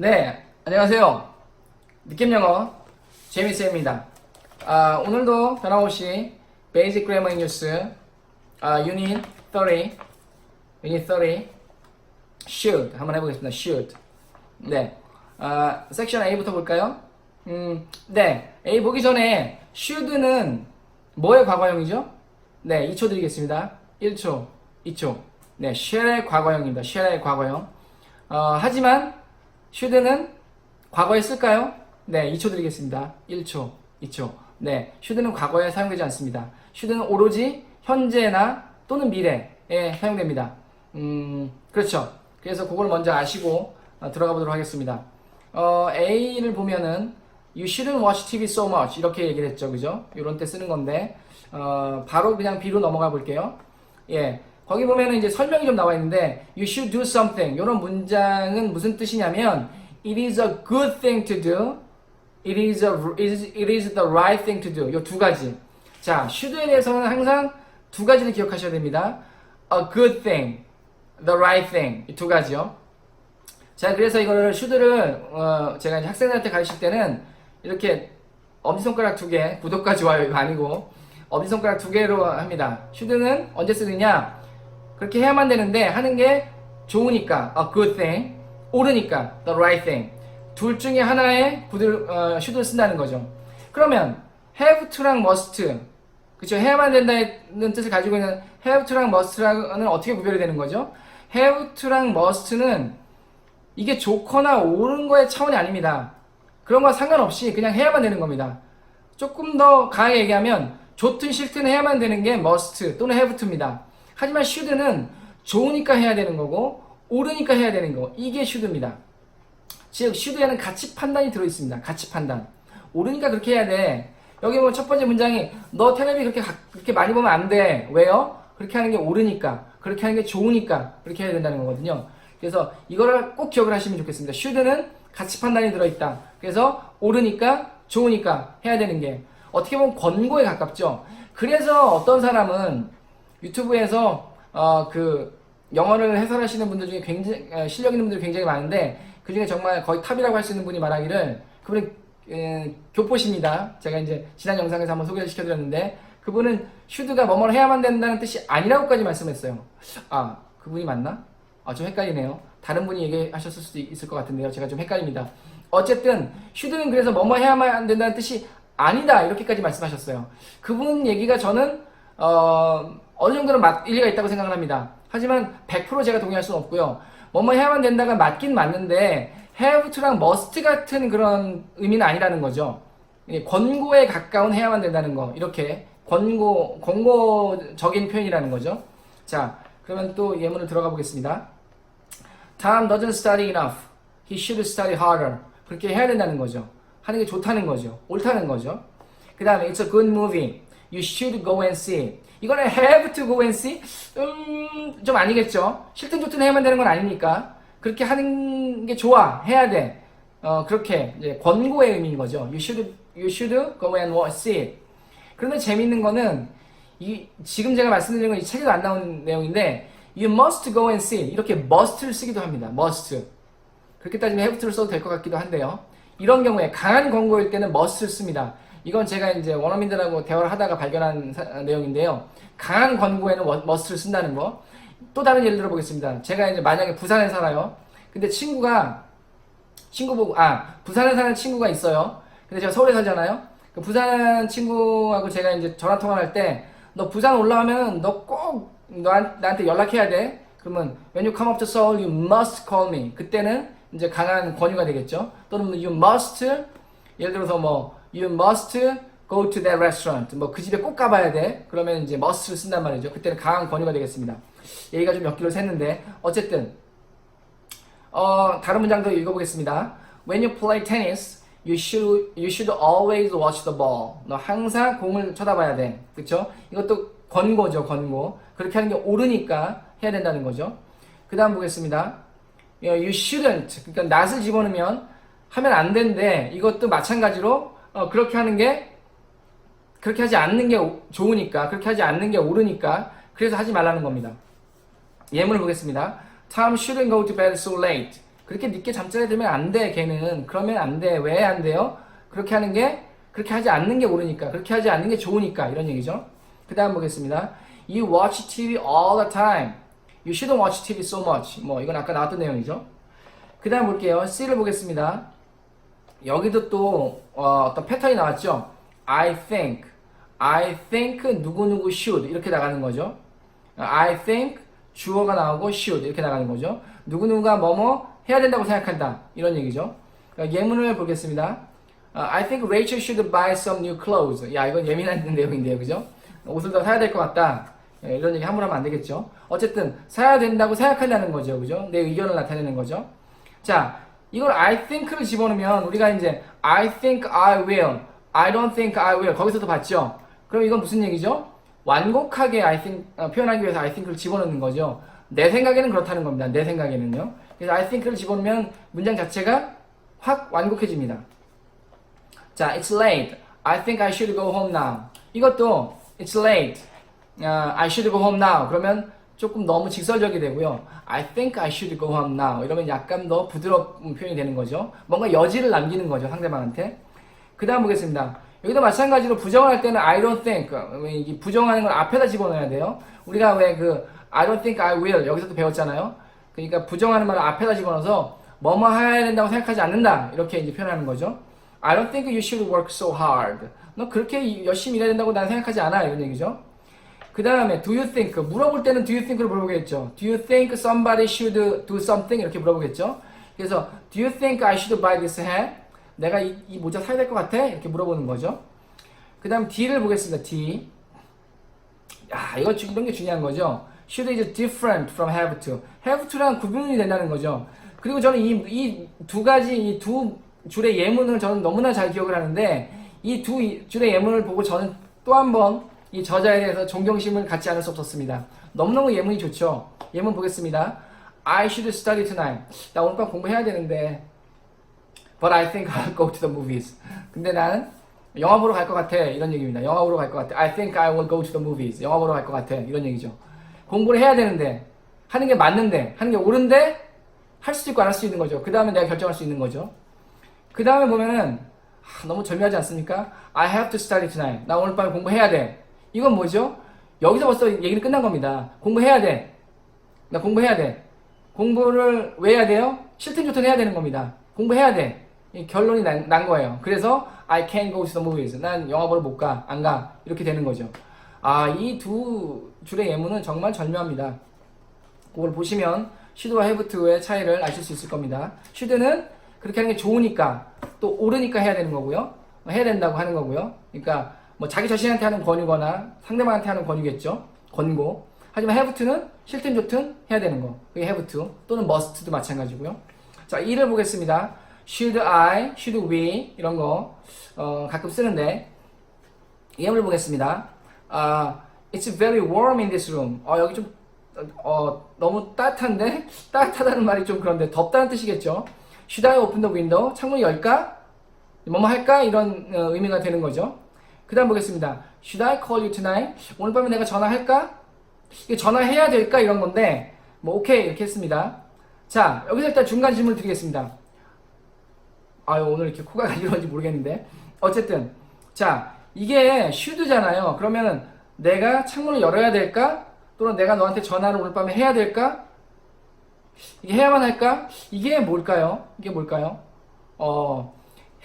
네, 안녕하세요. 느낌 영어 재미쌤입니다. 아, 오늘도 변함없이 베이직 그래머 뉴스 아, 유닛 30 유닛 30 should 한번 해보겠습니다. should 네, 아, 섹션 A부터 볼까요? 음, 네, A 보기 전에 should는 뭐의 과거형이죠? 네, 2초 드리겠습니다. 1초, 2초. 네, shall의 과거형입니다. shall의 과거형. 어, 하지만 should는 과거에 쓸까요? 네, 2초 드리겠습니다. 1초, 2초. 네, should는 과거에 사용되지 않습니다. should는 오로지 현재나 또는 미래에 사용됩니다. 음, 그렇죠. 그래서 그걸 먼저 아시고 어, 들어가 보도록 하겠습니다. 어, A를 보면은 You shouldn't watch TV so much 이렇게 얘기를 했죠, 그죠? 이런 때 쓰는 건데 어, 바로 그냥 B로 넘어가 볼게요. 예, 거기 보면은 이제 설명이 좀 나와 있는데 You should do something 이런 문장은 무슨 뜻이냐면 It is a good thing to do. It is a it is, the right thing to do. 이 두 가지. 자, should에 대해서는 항상 두 가지를 기억하셔야 됩니다. A good thing, the right thing 이 두 가지요. 자, 그래서 이거를 슈드를 어, 제가 이제 학생들한테 가르칠 때는 이렇게 엄지손가락 두 개, 구독과 좋아요 이거 아니고 엄지손가락 두 개로 합니다. 슈드는 언제 쓰느냐? 그렇게 해야만 되는데 하는 게 좋으니까 a good thing, 옳으니까 the right thing. 둘 중에 하나의 구들 어, 슈드를 쓴다는 거죠. 그러면 have to랑 must 그쵸 해야만 된다는 뜻을 가지고 있는 have to랑 must랑은 어떻게 구별이 되는 거죠? have to랑 must는 이게 좋거나 옳은 거의 차원이 아닙니다. 그런 거 상관없이 그냥 해야만 되는 겁니다. 조금 더 강하게 얘기하면 좋든 싫든 해야만 되는 게 must 또는 have to입니다. 하지만 should는 좋으니까 해야 되는 거고 옳으니까 해야 되는 거 이게 should입니다. 즉 should에는 가치 판단이 들어 있습니다. 가치 판단. 옳으니까 그렇게 해야 돼. 여기 뭐첫 번째 문장이 너 텔레비 그렇게 가- 그렇게 많이 보면 안 돼. 왜요? 그렇게 하는 게 옳으니까. 그렇게 하는 게 좋으니까 그렇게 해야 된다는 거거든요. 그래서 이거를 꼭 기억을 하시면 좋겠습니다. should는 가치 판단이 들어 있다. 그래서 옳으니까 좋으니까 해야 되는 게 어떻게 보면 권고에 가깝죠. 그래서 어떤 사람은 유튜브에서 어, 그 영어를 해설하시는 분들 중에 굉장히 어, 실력 있는 분들이 굉장히 많은데 그 중에 정말 거의 탑이라고 할 수 있는 분이 말하기를 그분은 에, 교포십니다. 제가 이제 지난 영상에서 한번 소개를 시켜드렸는데 그분은 슈드가 뭐뭐 해야만 된다는 뜻이 아니라고까지 말씀했어요. 아 그분이 맞나? 아, 좀 헷갈리네요. 다른 분이 얘기하셨을 수도 있을 것 같은데요. 제가 좀 헷갈립니다. 어쨌든 슈드는 그래서 뭐뭐 해야만 된다는 뜻이 아니다 이렇게까지 말씀하셨어요. 그분 얘기가 저는 어, 어느 정도는 맞, 일리가 있다고 생각을 합니다. 하지만 100% 제가 동의할 수는 없고요. 뭐뭐 해야만 된다가 맞긴 맞는데 have to랑 must 같은 그런 의미는 아니라는 거죠. 예, 권고에 가까운 해야만 된다는 거 이렇게 권고 권고적인 표현이라는 거죠. 자, 그러면 또 예문을 들어가 보겠습니다. Tom doesn't study enough. He should study harder. 그렇게 해야 된다는 거죠. 하는 게 좋다는 거죠. 옳다는 거죠. 그 다음에 It's a good movie. You should go and see it. 이거는 have to go and see? 음, 좀 아니겠죠. 싫든 좋든 해야만 되는 건 아니니까. 그렇게 하는 게 좋아. 해야 돼. 어, 그렇게 이제 권고의 의미인 거죠. You should, you should go and see it. 그런데 재밌는 거는 이 지금 제가 말씀드린 건 이 책에도 안 나온 내용인데 you must go and see 이렇게 must를 쓰기도 합니다. must 그렇게 따지면 have to를 써도 될 것 같기도 한데요. 이런 경우에 강한 권고일 때는 must를 씁니다. 이건 제가 이제 원어민들하고 대화를 하다가 발견한 사- 내용인데요. 강한 권고에는 워- must를 쓴다는 거. 또 다른 예를 들어 보겠습니다. 제가 이제 만약에 부산에 살아요. 근데 친구가 친구 보고 아 부산에 사는 친구가 있어요. 근데 제가 서울에 살잖아요. 그 부산 친구하고 제가 이제 전화 통화를 할 때 너 부산 올라오면 너 꼭 나한테 연락해야 돼. 그러면 when you come up to Seoul, you must call me. 그때는 이제 강한 권유가 되겠죠. 또는 you must 예를 들어서 뭐 you must go to that restaurant. 뭐 그 집에 꼭 가봐야 돼. 그러면 이제 must를 쓴단 말이죠. 그때는 강한 권유가 되겠습니다. 얘기가 좀몇 킬로 샜는데 어쨌든 어, 다른 문장도 읽어보겠습니다. When you play tennis, you should you should always watch the ball. 너 항상 공을 쳐다봐야 돼. 그렇죠? 이것도 권고죠, 권고. 그렇게 하는 게 옳으니까 해야 된다는 거죠. 그다음 보겠습니다. 예, You shouldn't. 그러니까 not을 집어넣으면 하면 안 된대. 이것도 마찬가지로 어, 그렇게 하는 게 그렇게 하지 않는 게 오- 좋으니까, 그렇게 하지 않는 게 옳으니까, 그래서 하지 말라는 겁니다. 예문을 보겠습니다. Tom shouldn't go to bed so late. 그렇게 늦게 잠자리 들면 안 돼, 걔는. 그러면 안 돼. 왜 안 돼요? 그렇게 하는 게, 그렇게 하지 않는 게 옳으니까. 그렇게 하지 않는 게 좋으니까. 이런 얘기죠. 그 다음 보겠습니다. You watch TV all the time. You shouldn't watch TV so much. 뭐, 이건 아까 나왔던 내용이죠. 그 다음 볼게요. C를 보겠습니다. 여기도 또, 어, 떤 패턴이 나왔죠. I think. I think 누구누구 should. 이렇게 나가는 거죠. I think 주어가 나오고 should. 이렇게 나가는 거죠. 누구누구가 뭐뭐 해야 된다고 생각한다. 이런 얘기죠. 그러니까 예문을 보겠습니다. 어, I think Rachel should buy some new clothes. 야, 이건 예민한 내용인데요. 그죠? 옷을 더 사야 될 것 같다. 예, 이런 얘기 함부로 하면 안 되겠죠. 어쨌든, 사야 된다고 생각한다는 거죠. 그죠? 내 의견을 나타내는 거죠. 자, 이걸 I think를 집어넣으면 우리가 이제 I think I will, I don't think I will 거기서도 봤죠. 그럼 이건 무슨 얘기죠? 완곡하게 I think 어, 표현하기 위해서 I think를 집어넣는 거죠. 내 생각에는 그렇다는 겁니다. 내 생각에는요. 그래서 I think를 집어넣으면 문장 자체가 확 완곡해집니다. 자, it's late. I think I should go home now. 이것도 it's late. 어, I should go home now. 그러면 조금 너무 직설적이 되고요. I think I should go home now. 이러면 약간 더 부드러운 표현이 되는 거죠. 뭔가 여지를 남기는 거죠. 상대방한테. 그 다음 보겠습니다. 여기도 마찬가지로 부정을 할 때는 I don't think. 이 부정하는 걸 앞에다 집어넣어야 돼요. 우리가 왜 그 I don't think I will 여기서도 배웠잖아요. 그러니까 부정하는 말을 앞에다 집어넣어서 뭐뭐 해야 된다고 생각하지 않는다. 이렇게 이제 표현하는 거죠. I don't think you should work so hard. 너 그렇게 열심히 일해야 된다고 난 생각하지 않아. 이런 얘기죠. 그 다음에 do you think 물어볼 때는 do you think로 물어보겠죠. Do you think somebody should do something 이렇게 물어보겠죠. 그래서 do you think I should buy this hat? 내가 이, 이 모자 사야 될 것 같아? 이렇게 물어보는 거죠. 그 다음 D를 보겠습니다. D. 야 이거 주- 이런 게 중요한 거죠. Should is different from have to. have to랑 구분이 된다는 거죠. 그리고 저는 이이두 가지 이 두 줄의 예문을 저는 너무나 잘 기억을 하는데 이 두 줄의 예문을 보고 저는 또 한번 이 저자에 대해서 존경심을 갖지 않을 수 없었습니다. 너무너무 예문이 좋죠. 예문 보겠습니다. I should study tonight. 나 오늘 밤 공부해야 되는데 But I think I'll go to the movies. 근데 나는 영화 보러 갈 것 같아. 이런 얘기입니다. 영화 보러 갈 것 같아. I think I will go to the movies. 영화 보러 갈 것 같아. 이런 얘기죠. 공부를 해야 되는데, 하는 게 맞는데, 하는 게 옳은데, 할 수도 있고 안 할 수 있는 거죠. 그 다음에 내가 결정할 수 있는 거죠. 그 다음에 보면은, 하, 너무 절묘하지 않습니까? I have to study tonight. 나 오늘 밤에 공부해야 돼. 이건 뭐죠? 여기서 벌써 얘기는 끝난 겁니다. 공부해야 돼. 나 공부해야 돼. 공부를 왜 해야 돼요? 실튼 좋든 해야 되는 겁니다. 공부해야 돼. 이 결론이 난, 난 거예요. 그래서 I can't go to the movies. 난 영화 보러 못 가. 안 가. 이렇게 되는 거죠. 아, 이 두 줄의 예문은 정말 절묘합니다. 그걸 보시면 슈드와 해브트의 차이를 아실 수 있을 겁니다. 슈드는 그렇게 하는 게 좋으니까 또 옳으니까 해야 되는 거고요. 해야 된다고 하는 거고요. 그러니까 뭐 자기 자신한테 하는 권유거나 상대방한테 하는 권유겠죠. 권고. 하지만 해브트는 싫든 좋든 해야 되는 거. 그게 해브트 또는 must도 마찬가지고요. 자, 이를 보겠습니다. should I, should we 이런 거 어, 가끔 쓰는데 예문을 보겠습니다. 아, it's very warm in this room. 어, 여기 좀 어, 너무 따뜻한데 따뜻하다는 말이 좀 그런데 덥다는 뜻이겠죠. Should I open the window? 창문을 열까? 뭐뭐 할까? 이런 어, 의미가 되는 거죠. 그 다음 보겠습니다. Should I call you tonight? 오늘 밤에 내가 전화할까? 전화해야 될까? 이런 건데 뭐 오케이 이렇게 했습니다. 자 여기서 일단 중간 질문을 드리겠습니다. 아유 오늘 이렇게 코가 간지러운지 모르겠는데 어쨌든 자 이게 should잖아요. 그러면은 내가 창문을 열어야 될까? 또는 내가 너한테 전화를 오늘 밤에 해야 될까? 이게 해야만 할까? 이게 뭘까요? 이게 뭘까요? 어,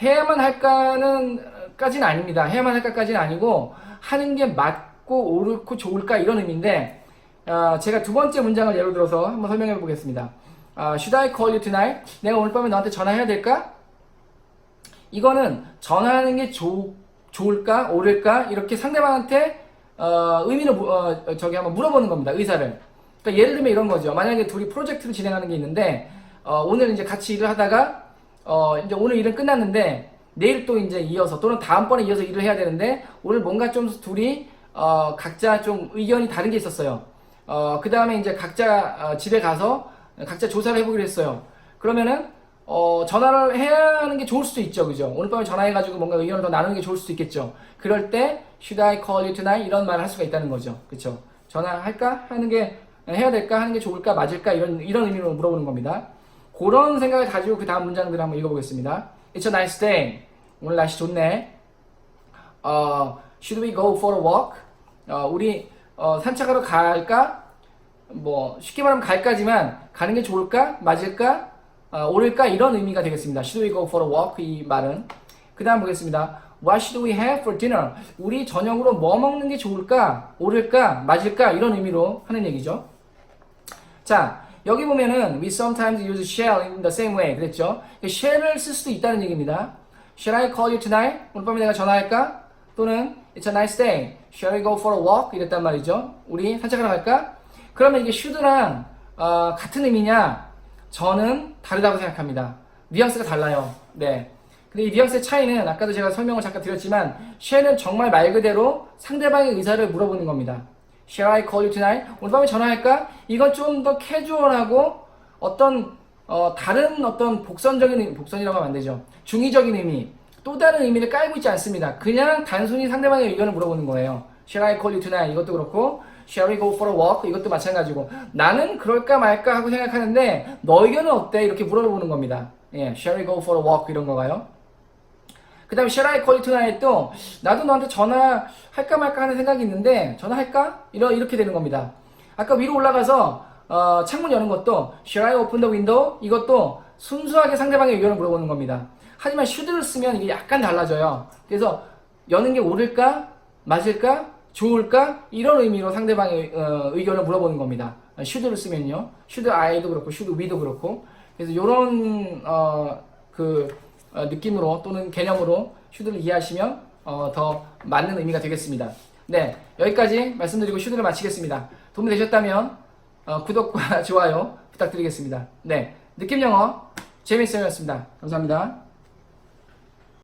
해야만 할까는 까지는 아닙니다. 해야만 할까까지는 아니고 하는 게 맞고 옳고 좋을까 이런 의미인데 아, 제가 두 번째 문장을 예로 들어서 한번 설명해 보겠습니다. 아, Should I call you tonight? 내가 오늘 밤에 너한테 전화해야 될까? 이거는 전화하는 게 좋, 좋을까 옳을까 이렇게 상대방한테 어, 의미를 무- 어, 저기 한번 물어보는 겁니다. 의사를. 그러니까 예를 들면 이런 거죠. 만약에 둘이 프로젝트를 진행하는 게 있는데 어, 오늘 이제 같이 일을 하다가 어, 이제 오늘 일은 끝났는데 내일 또 이제 이어서 또는 다음번에 이어서 일을 해야 되는데 오늘 뭔가 좀 둘이 어, 각자 좀 의견이 다른 게 있었어요. 어, 그 다음에 이제 각자 어, 집에 가서 각자 조사를 해보기로 했어요. 그러면은 어, 전화를 해야 하는 게 좋을 수도 있죠. 그죠? 오늘 밤에 전화해가지고 뭔가 의견을 더 나누는 게 좋을 수도 있겠죠. 그럴 때, should I call you tonight? 이런 말을 할 수가 있다는 거죠. 그쵸? 전화할까? 하는 게, 해야 될까? 하는 게 좋을까? 맞을까? 이런, 이런 의미로 물어보는 겁니다. 그런 생각을 가지고 그 다음 문장들을 한번 읽어보겠습니다. It's a nice day. 오늘 날씨 좋네. 어, should we go for a walk? 어, 우리 어, 산책하러 갈까? 뭐 쉽게 말하면 갈까지만 가는 게 좋을까? 맞을까? 어, 옳을까? 이런 의미가 되겠습니다. Should we go for a walk? 이 말은 그 다음 보겠습니다. What should we have for dinner? 우리 저녁으로 뭐 먹는 게 좋을까? 옳을까? 맞을까? 이런 의미로 하는 얘기죠. 자, 여기 보면은 we sometimes use shall in the same way 그랬죠? shall을 쓸 수도 있다는 얘기입니다. Shall I call you tonight? 오늘 밤에 내가 전화할까? 또는 It's a nice day. Shall we go for a walk? 이랬단 말이죠. 우리 산책하러 갈까? 그러면 이게 should랑 어, 같은 의미냐? 저는 다르다고 생각합니다. 뉘앙스가 달라요. 네. 근데 이 뉘앙스의 차이는 아까도 제가 설명을 잠깐 드렸지만 shall은 정말 말 그대로 상대방의 의사를 물어보는 겁니다. Shall I call you tonight? 오늘 밤에 전화할까? 이건 좀 더 캐주얼하고 어떤 어, 다른 어떤 복선적인 복선이라고 하면 안 되죠. 중의적인 의미, 또 다른 의미를 깔고 있지 않습니다. 그냥 단순히 상대방의 의견을 물어보는 거예요. Shall I call you tonight? 이것도 그렇고 Shall we go for a walk? 이것도 마찬가지고 나는 그럴까 말까 하고 생각하는데 너 의견은 어때? 이렇게 물어보는 겁니다. 예, Shall we go for a walk? 이런 거가요. 그 다음에 Shall I call you tonight? 또 나도 너한테 전화할까 말까 하는 생각이 있는데 전화할까? 이러, 이렇게 되는 겁니다. 아까 위로 올라가서 어, 창문 여는 것도 Shall I open the window? 이것도 순수하게 상대방의 의견을 물어보는 겁니다. 하지만 should를 쓰면 이게 약간 달라져요. 그래서 여는 게 옳을까? 맞을까? 좋을까? 이런 의미로 상대방의 어, 의견을 물어보는 겁니다. should를 쓰면요. should I도 그렇고 should we도 그렇고 그래서 이런 어, 그 어, 느낌으로 또는 개념으로 should를 이해하시면 어, 더 맞는 의미가 되겠습니다. 네, 여기까지 말씀드리고 should를 마치겠습니다. 도움이 되셨다면 어, 구독과 좋아요 부탁드리겠습니다. 네, 느낌 영어 재미있어였습니다. 감사합니다.